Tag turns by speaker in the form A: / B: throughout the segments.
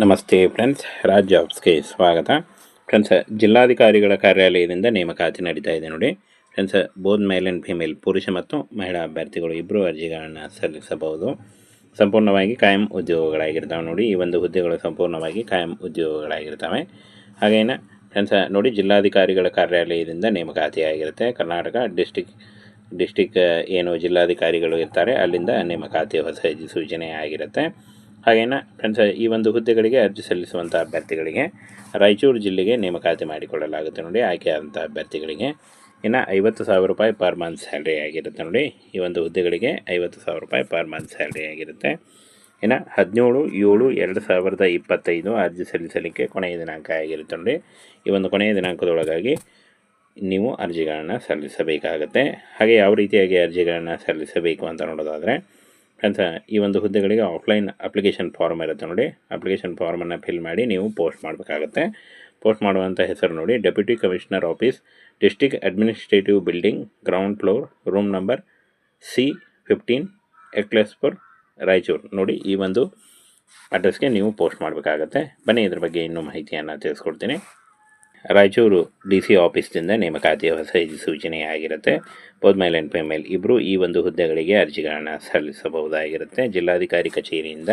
A: ನಮಸ್ತೆ ಫ್ರೆಂಡ್ಸ್ ರಾಜ್ ಜಾಬ್ಸ್ಗೆ ಸ್ವಾಗತ. ಫ್ರೆಂಡ್ಸ್ ಜಿಲ್ಲಾಧಿಕಾರಿಗಳ ಕಾರ್ಯಾಲಯದಿಂದ ನೇಮಕಾತಿ ನಡೀತಾ ಇದೆ ನೋಡಿ. Friends both male and female ಪುರುಷ ಮತ್ತು ಮಹಿಳಾ ಅಭ್ಯರ್ಥಿಗಳು ಇಬ್ಬರು ಅರ್ಜಿಗಳನ್ನು ಸಲ್ಲಿಸಬಹುದು. ಸಂಪೂರ್ಣವಾಗಿ ಕಾಯಂ ಉದ್ಯೋಗಗಳಾಗಿರ್ತಾವೆ ನೋಡಿ. ಈ ಒಂದು ಹುದ್ದೆಗಳು ಸಂಪೂರ್ಣವಾಗಿ ಕಾಯಂ ಉದ್ಯೋಗಗಳಾಗಿರ್ತವೆ. ಹಾಗೇನ ಫ್ರೆಂಡ್ಸ್ ನೋಡಿ, ಜಿಲ್ಲಾಧಿಕಾರಿಗಳ ಕಾರ್ಯಾಲಯದಿಂದ ನೇಮಕಾತಿ ಆಗಿರುತ್ತೆ ಕರ್ನಾಟಕ ಡಿಸ್ಟಿಕ್ ಡಿಸ್ಟಿಕ್ ಏನು ಜಿಲ್ಲಾಧಿಕಾರಿಗಳು ಇರ್ತಾರೆ, ಅಲ್ಲಿಂದ ನೇಮಕಾತಿ ಹೊಸ ಸೂಚನೆ ಆಗಿರುತ್ತೆ. ಹಾಗೇನ ಫ್ರೆಂಡ್ಸ್ ಈ ಒಂದು ಹುದ್ದೆಗಳಿಗೆ ಅರ್ಜಿ ಸಲ್ಲಿಸುವಂಥ ಅಭ್ಯರ್ಥಿಗಳಿಗೆ ರಾಯಚೂರು ಜಿಲ್ಲೆಗೆ ನೇಮಕಾತಿ ಮಾಡಿಕೊಳ್ಳಲಾಗುತ್ತೆ ನೋಡಿ ಆಯ್ಕೆಯಾದಂಥ ಅಭ್ಯರ್ಥಿಗಳಿಗೆ. ಇನ್ನು ಐವತ್ತು ಸಾವಿರ ರೂಪಾಯಿ ಪರ್ ಮಂತ್ ಸ್ಯಾಲ್ರಿ ಆಗಿರುತ್ತೆ ನೋಡಿ, ಈ ಒಂದು ಹುದ್ದೆಗಳಿಗೆ ಐವತ್ತು ಸಾವಿರ ರೂಪಾಯಿ ಪರ್ ಮಂತ್ ಸ್ಯಾಲ್ರಿ ಆಗಿರುತ್ತೆ. ಇನ್ನು ಹದಿನೇಳು, ಏಳು, ಎರಡು ಸಾವಿರದ ಇಪ್ಪತ್ತೈದು ಅರ್ಜಿ ಸಲ್ಲಿಸಲಿಕ್ಕೆ ಕೊನೆಯ ದಿನಾಂಕ ಆಗಿರುತ್ತೆ ನೋಡಿ, ಈ ಒಂದು ಕೊನೆಯ ದಿನಾಂಕದೊಳಗಾಗಿ ನೀವು ಅರ್ಜಿಗಳನ್ನು ಸಲ್ಲಿಸಬೇಕಾಗತ್ತೆ. ಹಾಗೆ ಯಾವ ರೀತಿಯಾಗಿ ಅರ್ಜಿಗಳನ್ನು ಸಲ್ಲಿಸಬೇಕು ಅಂತ ನೋಡೋದಾದರೆ ಫ್ರೆಂಡ್ಸ್ ಈ ಒಂದು ಹುದ್ದೆಗಳಿಗೆ ಆಫ್ಲೈನ್ ಅಪ್ಲಿಕೇಶನ್ ಫಾರ್ಮ್ ಇರುತ್ತೆ ನೋಡಿ. ಅಪ್ಲಿಕೇಶನ್ ಫಾರ್ಮನ್ನು ಫಿಲ್ ಮಾಡಿ ನೀವು ಪೋಸ್ಟ್ ಮಾಡಬೇಕಾಗತ್ತೆ. ಪೋಸ್ಟ್ ಮಾಡುವಂಥ ಹೆಸರು ನೋಡಿ. Deputy commissioner office district administrative building ground floor room number C fifteen Eklaspur Raichur ನೋಡಿ ಈ ಒಂದು ಅಡ್ರೆಸ್ಗೆ ನೀವು ಪೋಸ್ಟ್ ಮಾಡಬೇಕಾಗತ್ತೆ. ಬನ್ನಿ ಇದ್ರ ಬಗ್ಗೆ ಇನ್ನೂ ಮಾಹಿತಿಯನ್ನು ತಿಳಿಸ್ಕೊಡ್ತೀನಿ. ರಾಯಚೂರು ಡಿ ಸಿ ಆಫೀಸ್ದಿಂದ ನೇಮಕಾತಿ ಹೊಸ ಸೂಚನೆಯಾಗಿರುತ್ತೆ ಆಗಿರುತ್ತೆ. ಬೋತ್ ಮೇಲ್ ಆ್ಯಂಡ್ ಫಿಮೇಲ್ ಇಬ್ಬರು ಈ ಒಂದು ಹುದ್ದೆಗಳಿಗೆ ಅರ್ಜಿಗಳನ್ನು ಸಲ್ಲಿಸಬಹುದಾಗಿರುತ್ತೆ. ಜಿಲ್ಲಾಧಿಕಾರಿ ಕಚೇರಿಯಿಂದ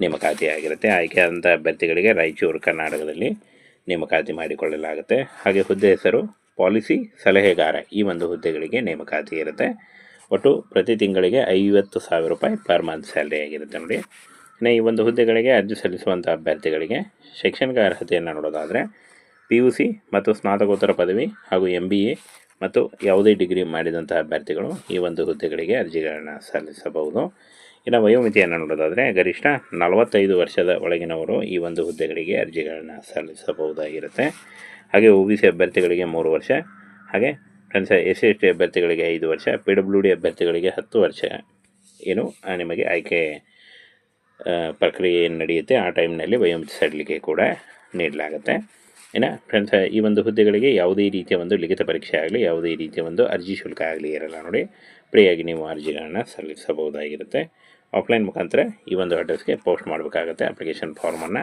A: ನೇಮಕಾತಿ ಆಗಿರುತ್ತೆ. ಆಯ್ಕೆಯಾದಂಥ ಅಭ್ಯರ್ಥಿಗಳಿಗೆ ರಾಯಚೂರು ಕರ್ನಾಟಕದಲ್ಲಿ ನೇಮಕಾತಿ ಮಾಡಿಕೊಳ್ಳಲಾಗುತ್ತೆ. ಹಾಗೆ ಹುದ್ದೆ ಹೆಸರು, ಪಾಲಿಸಿ, ಸಲಹೆಗಾರ ಈ ಒಂದು ಹುದ್ದೆಗಳಿಗೆ ನೇಮಕಾತಿ ಇರುತ್ತೆ. ಒಟ್ಟು ಪ್ರತಿ ತಿಂಗಳಿಗೆ ಐವತ್ತು ಸಾವಿರ ರೂಪಾಯಿ ಪರ್ ಮಂತ್ ಸ್ಯಾಲ್ರಿ ಆಗಿರುತ್ತೆ ನೋಡಿ. ಇನ್ನು ಈ ಒಂದು ಹುದ್ದೆಗಳಿಗೆ ಅರ್ಜಿ ಸಲ್ಲಿಸುವಂಥ ಅಭ್ಯರ್ಥಿಗಳಿಗೆ ಶೈಕ್ಷಣಿಕ ಅರ್ಹತೆಯನ್ನು ನೋಡೋದಾದರೆ ಪಿ ಯು ಸಿ ಮತ್ತು ಸ್ನಾತಕೋತ್ತರ ಪದವಿ ಹಾಗೂ ಎಂ ಬಿ ಎ ಮತ್ತು ಯಾವುದೇ ಡಿಗ್ರಿ ಮಾಡಿದಂತಹ ಅಭ್ಯರ್ಥಿಗಳು ಈ ಒಂದು ಹುದ್ದೆಗಳಿಗೆ ಅರ್ಜಿಗಳನ್ನು ಸಲ್ಲಿಸಬಹುದು. ಇನ್ನು ವಯೋಮಿತಿಯನ್ನು ನೋಡೋದಾದರೆ ಗರಿಷ್ಠ ನಲವತ್ತೈದು ವರ್ಷದ ಒಳಗಿನವರು ಈ ಒಂದು ಹುದ್ದೆಗಳಿಗೆ ಅರ್ಜಿಗಳನ್ನು ಸಲ್ಲಿಸಬಹುದಾಗಿರುತ್ತೆ. ಹಾಗೆ ಒ ಬಿ ಸಿ ಅಭ್ಯರ್ಥಿಗಳಿಗೆ ಮೂರು ವರ್ಷ, ಹಾಗೆ friends S C S T ಅಭ್ಯರ್ಥಿಗಳಿಗೆ ಐದು ವರ್ಷ, ಪಿ ಡಬ್ಲ್ಯೂ ಡಿ ಅಭ್ಯರ್ಥಿಗಳಿಗೆ ಹತ್ತು ವರ್ಷ ಏನು ನಿಮಗೆ ಆಯ್ಕೆ ಪ್ರಕ್ರಿಯೆ ನಡೆಯುತ್ತೆ. ಆ ಟೈಮ್ನಲ್ಲಿ ವಯೋಮಿತಿ ಸಡಿಲಿಕೆ ಕೂಡ ನೀಡಲಾಗುತ್ತೆ. ಇನ್ನು ಫ್ರೆಂಡ್ಸ್ ಈ ಒಂದು ಹುದ್ದೆಗಳಿಗೆ ಯಾವುದೇ ರೀತಿಯ ಒಂದು ಲಿಖಿತ ಪರೀಕ್ಷೆ ಆಗಲಿ, ಯಾವುದೇ ರೀತಿಯ ಒಂದು ಅರ್ಜಿ ಶುಲ್ಕ ಆಗಲಿ ಇರಲ್ಲ ನೋಡಿ. ಫ್ರೀಯಾಗಿ ನೀವು ಅರ್ಜಿಗಳನ್ನು ಸಲ್ಲಿಸಬಹುದಾಗಿರುತ್ತೆ. ಆಫ್ಲೈನ್ ಮುಖಾಂತರ ಈ ಒಂದು ಅಡ್ರೆಸ್ಗೆ ಪೋಸ್ಟ್ ಮಾಡಬೇಕಾಗುತ್ತೆ. ಅಪ್ಲಿಕೇಶನ್ ಫಾರ್ಮನ್ನು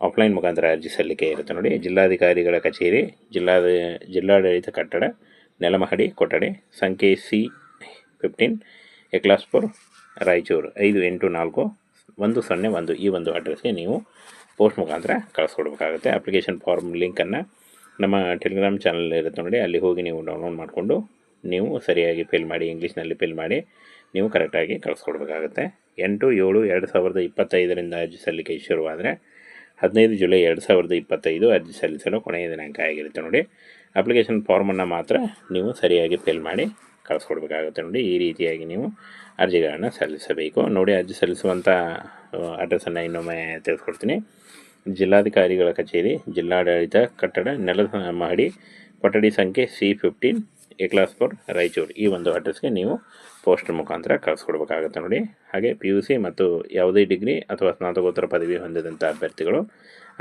A: ಆಫ್ಲೈನ್ ಮುಖಾಂತರ ಅರ್ಜಿ ಸಲ್ಲಿಕೆ ಇರುತ್ತೆ ನೋಡಿ. ಜಿಲ್ಲಾಧಿಕಾರಿಗಳ ಕಚೇರಿ ಜಿಲ್ಲಾ ಜಿಲ್ಲಾಡಳಿತ ಕಟ್ಟಡ, ನೆಲಮಹಡಿ, ಕೊಠಡಿ ಸಂಖ್ಯೆ ಸಿ ಫಿಫ್ಟೀನ್ ಎಕ್ಲಾಸ್ಪುರ್ ರಾಯಚೂರು, ಐದು ಎಂಟು ನಾಲ್ಕು ಒಂದು ಸೊನ್ನೆ ಒಂದು ಈ ಒಂದು ಅಡ್ರೆಸ್ಗೆ ನೀವು ಪೋಸ್ಟ್ ಮುಖಾಂತರ ಕಳಿಸ್ಕೊಡ್ಬೇಕಾಗುತ್ತೆ. ಅಪ್ಲಿಕೇಶನ್ ಫಾರ್ಮ್ ಲಿಂಕನ್ನು ನಮ್ಮ ಟೆಲಿಗ್ರಾಮ್ ಚಾನಲ್ ಇರುತ್ತೆ ನೋಡಿ. ಅಲ್ಲಿ ಹೋಗಿ ನೀವು ಡೌನ್ಲೋಡ್ ಮಾಡಿಕೊಂಡು ನೀವು ಸರಿಯಾಗಿ ಫಿಲ್ ಮಾಡಿ ಇಂಗ್ಲೀಷ್ನಲ್ಲಿ ಫಿಲ್ ಮಾಡಿ ನೀವು ಕರೆಕ್ಟಾಗಿ ಕಳಿಸ್ಕೊಡ್ಬೇಕಾಗುತ್ತೆ. ಎಂಟು, ಏಳು, ಎರಡು ಸಾವಿರದ ಇಪ್ಪತ್ತೈದರಿಂದ ಅರ್ಜಿ ಸಲ್ಲಿಕೆ ಶುರುವಾದರೆ ಹದಿನೈದು ಜುಲೈ ಎರಡು ಸಾವಿರದ ಇಪ್ಪತ್ತೈದು ಅರ್ಜಿ ಸಲ್ಲಿಸಲು ಕೊನೆಯ ದಿನಾಂಕ ಆಗಿರುತ್ತೆ ನೋಡಿ. ಅಪ್ಲಿಕೇಶನ್ ಫಾರ್ಮನ್ನು ಮಾತ್ರ ನೀವು ಸರಿಯಾಗಿ ಫಿಲ್ ಮಾಡಿ ಕಳಿಸ್ಕೊಡ್ಬೇಕಾಗುತ್ತೆ ನೋಡಿ. ಈ ರೀತಿಯಾಗಿ ನೀವು ಅರ್ಜಿಗಳನ್ನು ಸಲ್ಲಿಸಬೇಕು. ನೋಡಿ, ಅರ್ಜಿ ಸಲ್ಲಿಸುವಂಥ ಅಡ್ರೆಸ್ಸನ್ನು ಇನ್ನೊಮ್ಮೆ ತಿಳಿಸ್ಕೊಡ್ತೀನಿ ಜಿಲ್ಲಾಧಿಕಾರಿಗಳ ಕಚೇರಿ, ಜಿಲ್ಲಾಡಳಿತ ಕಟ್ಟಡ ನೆಲದ ಮಹಡಿ, ಕೊಠಡಿ ಸಂಖ್ಯೆ ಸಿ ಫಿಫ್ಟೀನ್ ಎಕ್ಲಾಸ್ಪುರ್ ರಾಯಚೂರು. ಈ ಒಂದು ಅಡ್ರೆಸ್ಗೆ ನೀವು ಪೋಸ್ಟರ್ ಮುಖಾಂತರ ಕಳಿಸ್ಕೊಡ್ಬೇಕಾಗುತ್ತೆ ನೋಡಿ. ಹಾಗೆ ಪಿ ಯು ಸಿ ಮತ್ತು ಯಾವುದೇ ಡಿಗ್ರಿ ಅಥವಾ ಸ್ನಾತಕೋತ್ತರ ಪದವಿ ಹೊಂದಿದಂಥ ಅಭ್ಯರ್ಥಿಗಳು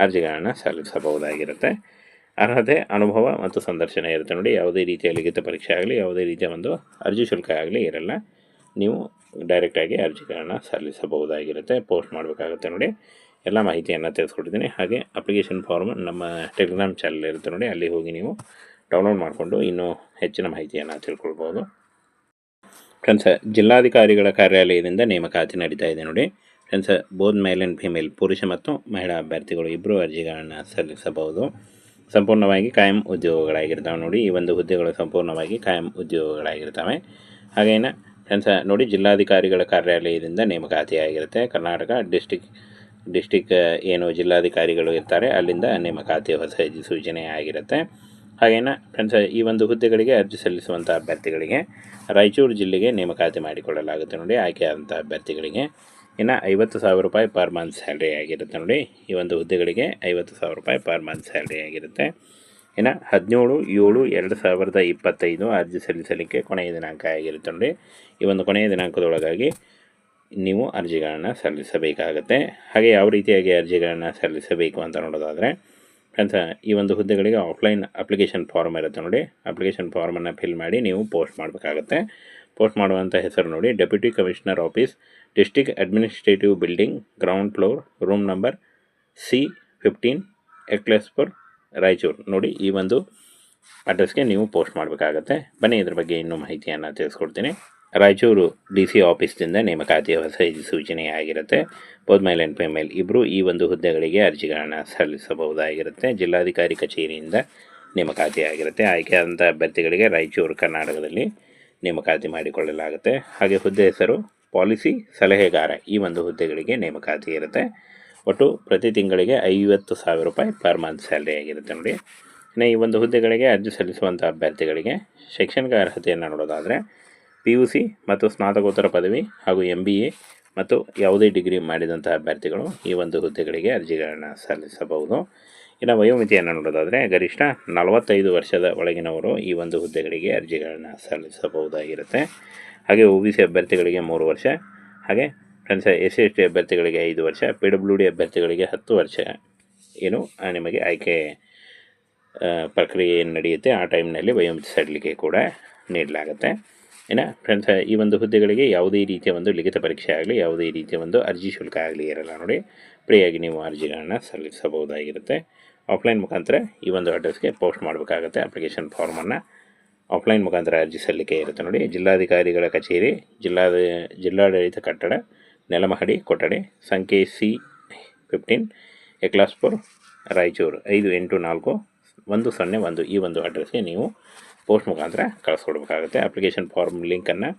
A: ಅರ್ಜಿಗಳನ್ನು ಸಲ್ಲಿಸಬಹುದಾಗಿರುತ್ತೆ. ಅರ್ಹತೆ, ಅನುಭವ ಮತ್ತು ಸಂದರ್ಶನ ಇರುತ್ತೆ ನೋಡಿ. ಯಾವುದೇ ರೀತಿಯ ಲಿಖಿತ ಪರೀಕ್ಷೆ ಆಗಲಿ, ಯಾವುದೇ ರೀತಿಯ ಒಂದು ಅರ್ಜಿ ಶುಲ್ಕ ಆಗಲಿ ಇರಲ್ಲ. ನೀವು ಡೈರೆಕ್ಟಾಗಿ ಅರ್ಜಿಗಳನ್ನು ಸಲ್ಲಿಸಬಹುದಾಗಿರುತ್ತೆ. ಪೋಸ್ಟ್ ಮಾಡಬೇಕಾಗುತ್ತೆ ನೋಡಿ. ಎಲ್ಲ ಮಾಹಿತಿಯನ್ನು ತೆಗೆದುಕೊಟ್ಟಿದ್ದೀನಿ. ಹಾಗೆ ಅಪ್ಲಿಕೇಶನ್ ಫಾರ್ಮ್ ನಮ್ಮ ಟೆಲಿಗ್ರಾಮ್ ಚಾನಲ್ ಇರುತ್ತೆ ನೋಡಿ, ಅಲ್ಲಿ ಹೋಗಿ ನೀವು ಡೌನ್ಲೋಡ್ ಮಾಡಿಕೊಂಡು ಇನ್ನೂ ಹೆಚ್ಚಿನ ಮಾಹಿತಿಯನ್ನು ತಿಳ್ಕೊಳ್ಬೋದು. ಫ್ರೆಂಡ್ಸ್ ಜಿಲ್ಲಾಧಿಕಾರಿಗಳ ಕಾರ್ಯಾಲಯದಿಂದ ನೇಮಕಾತಿ ನಡೀತಾ ಇದೆ ನೋಡಿ. Friends both male and female ಪುರುಷ ಮತ್ತು ಮಹಿಳಾ ಅಭ್ಯರ್ಥಿಗಳು ಇಬ್ಬರು ಅರ್ಜಿಗಳನ್ನು ಸಲ್ಲಿಸಬಹುದು. ಸಂಪೂರ್ಣವಾಗಿ ಕಾಯಂ ಉದ್ಯೋಗಗಳಾಗಿರ್ತಾವೆ ನೋಡಿ. ಈ ಒಂದು ಹುದ್ದೆಗಳು ಸಂಪೂರ್ಣವಾಗಿ ಕಾಯಂ ಉದ್ಯೋಗಗಳಾಗಿರ್ತವೆ. ಹಾಗೇನ ಫ್ರೆಂಡ್ಸ್ ನೋಡಿ, ಜಿಲ್ಲಾಧಿಕಾರಿಗಳ ಕಾರ್ಯಾಲಯದಿಂದ ನೇಮಕಾತಿ ಆಗಿರುತ್ತೆ ಕರ್ನಾಟಕ ಡಿಸ್ಟಿಕ್ ಡಿಸ್ಟಿಕ್ ಏನು ಜಿಲ್ಲಾಧಿಕಾರಿಗಳು ಇರ್ತಾರೆ, ಅಲ್ಲಿಂದ ನೇಮಕಾತಿ ಹೊಸ ಸೂಚನೆ ಆಗಿರುತ್ತೆ. ಹಾಗೇನ ಫ್ರೆಂಡ್ಸ್ ಈ ಒಂದು ಹುದ್ದೆಗಳಿಗೆ ಅರ್ಜಿ ಸಲ್ಲಿಸುವಂಥ ಅಭ್ಯರ್ಥಿಗಳಿಗೆ ರಾಯಚೂರು ಜಿಲ್ಲೆಗೆ ನೇಮಕಾತಿ ಮಾಡಿಕೊಳ್ಳಲಾಗುತ್ತೆ ನೋಡಿ ಆಯ್ಕೆಯಾದಂಥ ಅಭ್ಯರ್ಥಿಗಳಿಗೆ. ಇನ್ನು ಐವತ್ತು ಸಾವಿರ ರೂಪಾಯಿ ಪರ್ ಮಂತ್ ಸ್ಯಾಲ್ರಿ ಆಗಿರುತ್ತೆ ನೋಡಿ, ಈ ಒಂದು ಹುದ್ದೆಗಳಿಗೆ ಐವತ್ತು ಸಾವಿರ ರೂಪಾಯಿ ಪರ್ ಮಂತ್ ಸ್ಯಾಲ್ರಿ ಆಗಿರುತ್ತೆ. ಇನ್ನು ಹದಿನೇಳು, ಏಳು, ಎರಡು ಸಾವಿರದ ಇಪ್ಪತ್ತೈದು ಅರ್ಜಿ ಸಲ್ಲಿಸಲಿಕ್ಕೆ ಕೊನೆಯ ದಿನಾಂಕ ಆಗಿರುತ್ತೆ ನೋಡಿ, ಈ ಒಂದು ಕೊನೆಯ ದಿನಾಂಕದೊಳಗಾಗಿ ನೀವು ಅರ್ಜಿಗಳನ್ನು ಸಲ್ಲಿಸಬೇಕಾಗತ್ತೆ. ಹಾಗೆ ಯಾವ ರೀತಿಯಾಗಿ ಅರ್ಜಿಗಳನ್ನು ಸಲ್ಲಿಸಬೇಕು ಅಂತ ನೋಡೋದಾದರೆ ಫ್ರೆಂಡ್ಸ್ ಈ ಒಂದು ಹುದ್ದೆಗಳಿಗೆ ಆಫ್ಲೈನ್ ಅಪ್ಲಿಕೇಶನ್ ಫಾರ್ಮ್ ಇರುತ್ತೆ ನೋಡಿ. ಅಪ್ಲಿಕೇಶನ್ ಫಾರ್ಮನ್ನು ಫಿಲ್ ಮಾಡಿ ನೀವು ಪೋಸ್ಟ್ ಮಾಡಬೇಕಾಗತ್ತೆ. ಪೋಸ್ಟ್ ಮಾಡುವಂಥ ಹೆಸರು ನೋಡಿ. Deputy commissioner office district administrative building ground floor room number C fifteen Eklaspur Raichur ನೋಡಿ, ಈ ಒಂದು ಅಡ್ರೆಸ್ಗೆ ನೀವು ಪೋಸ್ಟ್ ಮಾಡಬೇಕಾಗತ್ತೆ. ಬನ್ನಿ, ಇದ್ರ ಬಗ್ಗೆ ಇನ್ನೂ ಮಾಹಿತಿಯನ್ನು ತಿಳಿಸ್ಕೊಡ್ತೀನಿ. ರಾಯಚೂರು ಡಿ ಸಿ ಆಫೀಸ್ದಿಂದ ನೇಮಕಾತಿ ಹೊಸ ಸೂಚನೆಯಾಗಿರುತ್ತೆ. ಆಗಿರುತ್ತೆ ಬೋತ್ ಮೇಲ್ ಆ್ಯಂಡ್ ಫಿಮೇಲ್ ಇಬ್ಬರು ಈ ಒಂದು ಹುದ್ದೆಗಳಿಗೆ ಅರ್ಜಿಗಳನ್ನು ಸಲ್ಲಿಸಬಹುದಾಗಿರುತ್ತೆ. ಜಿಲ್ಲಾಧಿಕಾರಿ ಕಚೇರಿಯಿಂದ ನೇಮಕಾತಿ ಆಗಿರುತ್ತೆ ಆಯ್ಕೆಯಾದಂಥ ಅಭ್ಯರ್ಥಿಗಳಿಗೆ ರಾಯಚೂರು ಕರ್ನಾಟಕದಲ್ಲಿ ನೇಮಕಾತಿ ಮಾಡಿಕೊಳ್ಳಲಾಗುತ್ತೆ. ಹಾಗೆ ಹುದ್ದೆ ಹೆಸರು, ಪಾಲಿಸಿ, ಸಲಹೆಗಾರ ಈ ಒಂದು ಹುದ್ದೆಗಳಿಗೆ ನೇಮಕಾತಿ ಇರುತ್ತೆ. ಒಟ್ಟು ಪ್ರತಿ ತಿಂಗಳಿಗೆ ಐವತ್ತು ಸಾವಿರ ರೂಪಾಯಿ ಪರ್ ಮಂತ್ ಸ್ಯಾಲ್ರಿ ಆಗಿರುತ್ತೆ ನೋಡಿ. ಇನ್ನು ಈ ಒಂದು ಹುದ್ದೆಗಳಿಗೆ ಅರ್ಜಿ ಸಲ್ಲಿಸುವಂಥ ಅಭ್ಯರ್ಥಿಗಳಿಗೆ ಶೈಕ್ಷಣಿಕ ಅರ್ಹತೆಯನ್ನು ನೋಡೋದಾದರೆ ಪಿ ಯು ಸಿ ಮತ್ತು ಸ್ನಾತಕೋತ್ತರ ಪದವಿ ಹಾಗೂ ಎಂ ಬಿ ಎ ಮತ್ತು ಯಾವುದೇ ಡಿಗ್ರಿ ಮಾಡಿದಂತಹ ಅಭ್ಯರ್ಥಿಗಳು ಈ ಒಂದು ಹುದ್ದೆಗಳಿಗೆ ಅರ್ಜಿಗಳನ್ನು ಸಲ್ಲಿಸಬಹುದು. ಇನ್ನು ವಯೋಮಿತಿಯನ್ನು ನೋಡೋದಾದರೆ ಗರಿಷ್ಠ ನಲವತ್ತೈದು ವರ್ಷದ ಒಳಗಿನವರು ಈ ಒಂದು ಹುದ್ದೆಗಳಿಗೆ ಅರ್ಜಿಗಳನ್ನು ಸಲ್ಲಿಸಬಹುದಾಗಿರುತ್ತೆ. ಹಾಗೆ ಒ ಬಿ ಸಿ ಅಭ್ಯರ್ಥಿಗಳಿಗೆ ಮೂರು ವರ್ಷ, ಹಾಗೆ friends S C S T ಅಭ್ಯರ್ಥಿಗಳಿಗೆ ಐದು ವರ್ಷ, ಪಿ ಡಬ್ಲ್ಯೂ ಡಿ ಅಭ್ಯರ್ಥಿಗಳಿಗೆ ಹತ್ತು ವರ್ಷ ಏನು ನಿಮಗೆ ಆಯ್ಕೆ ಪ್ರಕ್ರಿಯೆ ಏನು ನಡೆಯುತ್ತೆ. ಆ ಟೈಮ್ನಲ್ಲಿ ವಯೋಮಿತಿ ಸಡಿಲಿಕೆ ಕೂಡ ನೀಡಲಾಗುತ್ತೆ. ಇನ್ನು ಫ್ರೆಂಡ್ಸ್ ಈ ಒಂದು ಹುದ್ದೆಗಳಿಗೆ ಯಾವುದೇ ರೀತಿಯ ಒಂದು ಲಿಖಿತ ಪರೀಕ್ಷೆ ಆಗಲಿ, ಯಾವುದೇ ರೀತಿಯ ಒಂದು ಅರ್ಜಿ ಶುಲ್ಕ ಆಗಲಿ ಇರಲ್ಲ ನೋಡಿ. ಫ್ರೀಯಾಗಿ ನೀವು ಅರ್ಜಿಗಳನ್ನು ಸಲ್ಲಿಸಬಹುದಾಗಿರುತ್ತೆ. ಆಫ್ಲೈನ್ ಮುಖಾಂತರ ಈ ಒಂದು ಅಡ್ರೆಸ್ಗೆ ಪೋಸ್ಟ್ ಮಾಡಬೇಕಾಗುತ್ತೆ. ಅಪ್ಲಿಕೇಶನ್ ಫಾರ್ಮನ್ನು ಆಫ್ಲೈನ್ ಮುಖಾಂತರ ಅರ್ಜಿ ಸಲ್ಲಿಕೆ ಇರುತ್ತೆ ನೋಡಿ. ಜಿಲ್ಲಾಧಿಕಾರಿಗಳ ಕಚೇರಿ ಜಿಲ್ಲಾ ಜಿಲ್ಲಾಡಳಿತ ಕಟ್ಟಡ, ನೆಲಮಹಡಿ, ಕೊಠಡಿ ಸಂಖ್ಯೆ ಸಿ ಫಿಫ್ಟೀನ್ ಎಕ್ಲಾಸ್ಪುರ್ ರಾಯಚೂರು ಐದು ಎಂಟು ನಾಲ್ಕು ಒಂದು ಸೊನ್ನೆ ಒಂದು ಈ ಒಂದು ಅಡ್ರೆಸ್ಗೆ ನೀವು ಪೋಸ್ಟ್ ಮುಖಾಂತರ ಕಳಿಸ್ಕೊಡ್ಬೇಕಾಗುತ್ತೆ ಅಪ್ಲಿಕೇಶನ್ ಫಾರ್ಮ್ ಲಿಂಕನ್ನು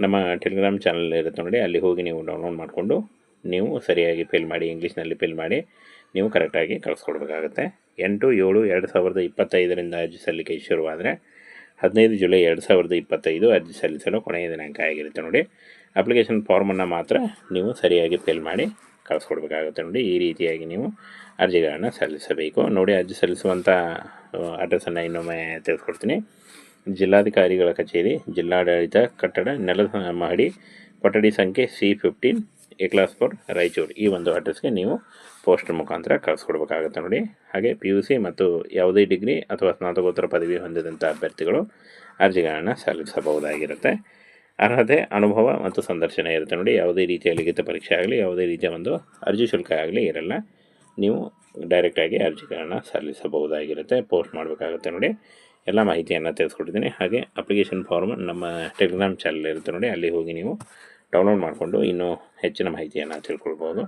A: ನಮ್ಮ ಟೆಲಿಗ್ರಾಮ್ ಚಾನಲ್ ಇರುತ್ತೆ ನೋಡಿ, ಅಲ್ಲಿ ಹೋಗಿ ನೀವು ಡೌನ್ಲೋಡ್ ಮಾಡಿಕೊಂಡು ನೀವು ಸರಿಯಾಗಿ ಫಿಲ್ ಮಾಡಿ ಇಂಗ್ಲೀಷ್ನಲ್ಲಿ ಫಿಲ್ ಮಾಡಿ ನೀವು ಕರೆಕ್ಟಾಗಿ ಕಳಿಸ್ಕೊಡ್ಬೇಕಾಗುತ್ತೆ ಎಂಟು, ಏಳು, ಎರಡು ಸಾವಿರದ ಇಪ್ಪತ್ತೈದರಿಂದ ಅರ್ಜಿ ಸಲ್ಲಿಕೆ ಶುರುವಾದರೆ ಹದಿನೈದು ಜುಲೈ ಎರಡು ಸಾವಿರದ ಇಪ್ಪತ್ತೈದು ಅರ್ಜಿ ಸಲ್ಲಿಸಲು ಕೊನೆಯ ದಿನಾಂಕ ಆಗಿರುತ್ತೆ ನೋಡಿ. ಅಪ್ಲಿಕೇಶನ್ ಫಾರ್ಮನ್ನು ಮಾತ್ರ ನೀವು ಸರಿಯಾಗಿ ಫಿಲ್ ಮಾಡಿ ಕಳಿಸ್ಕೊಡ್ಬೇಕಾಗುತ್ತೆ ನೋಡಿ. ಈ ರೀತಿಯಾಗಿ ನೀವು ಅರ್ಜಿಗಳನ್ನು ಸಲ್ಲಿಸಬೇಕು. ನೋಡಿ, ಅರ್ಜಿ ಸಲ್ಲಿಸುವಂಥ ಅಡ್ರೆಸ್ಸನ್ನು ಇನ್ನೊಮ್ಮೆ ತಿಳಿಸ್ಕೊಡ್ತೀನಿ ಜಿಲ್ಲಾಧಿಕಾರಿಗಳ ಕಚೇರಿ, ಜಿಲ್ಲಾಡಳಿತ ಕಟ್ಟಡ, ನೆಲದ ಮಹಡಿ, ಕೊಠಡಿ ಸಂಖ್ಯೆ ಸಿ ಫಿಫ್ಟೀನ್ ಎಕ್ಲಾಸ್ಪುರ್ ರಾಯಚೂರು. ಈ ಒಂದು ಅಡ್ರೆಸ್ಗೆ ನೀವು ಪೋಸ್ಟರ್ ಮುಖಾಂತರ ಕಳಿಸ್ಕೊಡ್ಬೇಕಾಗುತ್ತೆ ನೋಡಿ. ಹಾಗೆ ಪಿ ಯು ಸಿ ಮತ್ತು ಯಾವುದೇ ಡಿಗ್ರಿ ಅಥವಾ ಸ್ನಾತಕೋತ್ತರ ಪದವಿ ಹೊಂದಿದಂಥ ಅಭ್ಯರ್ಥಿಗಳು ಅರ್ಜಿಗಳನ್ನು ಸಲ್ಲಿಸಬಹುದಾಗಿರುತ್ತೆ. ಅರ್ಹತೆ, ಅನುಭವ ಮತ್ತು ಸಂದರ್ಶನ ಇರುತ್ತೆ ನೋಡಿ. ಯಾವುದೇ ರೀತಿಯ ಲಿಖಿತ ಪರೀಕ್ಷೆ ಆಗಲಿ, ಯಾವುದೇ ರೀತಿಯ ಒಂದು ಅರ್ಜಿ ಶುಲ್ಕ ಆಗಲಿ ಇರಲ್ಲ. ನೀವು ಡೈರೆಕ್ಟಾಗಿ ಅರ್ಜಿಗಳನ್ನು ಸಲ್ಲಿಸಬಹುದಾಗಿರುತ್ತೆ ಪೋಸ್ಟ್ ಮಾಡಬೇಕಾಗುತ್ತೆ ನೋಡಿ. ಎಲ್ಲ ಮಾಹಿತಿಯನ್ನು ತಿಳಿಸ್ಕೊಟ್ಟಿದ್ದೀನಿ ಹಾಗೆ ಅಪ್ಲಿಕೇಶನ್ ಫಾರ್ಮ್ ನಮ್ಮ ಟೆಲಿಗ್ರಾಮ್ ಚಾನಲ್ ಇರುತ್ತೆ ನೋಡಿ. ಅಲ್ಲಿ ಹೋಗಿ ನೀವು ಡೌನ್ಲೋಡ್ ಮಾಡಿಕೊಂಡು ಇನ್ನೂ ಹೆಚ್ಚಿನ ಮಾಹಿತಿಯನ್ನು ತಿಳ್ಕೊಳ್ಬೋದು.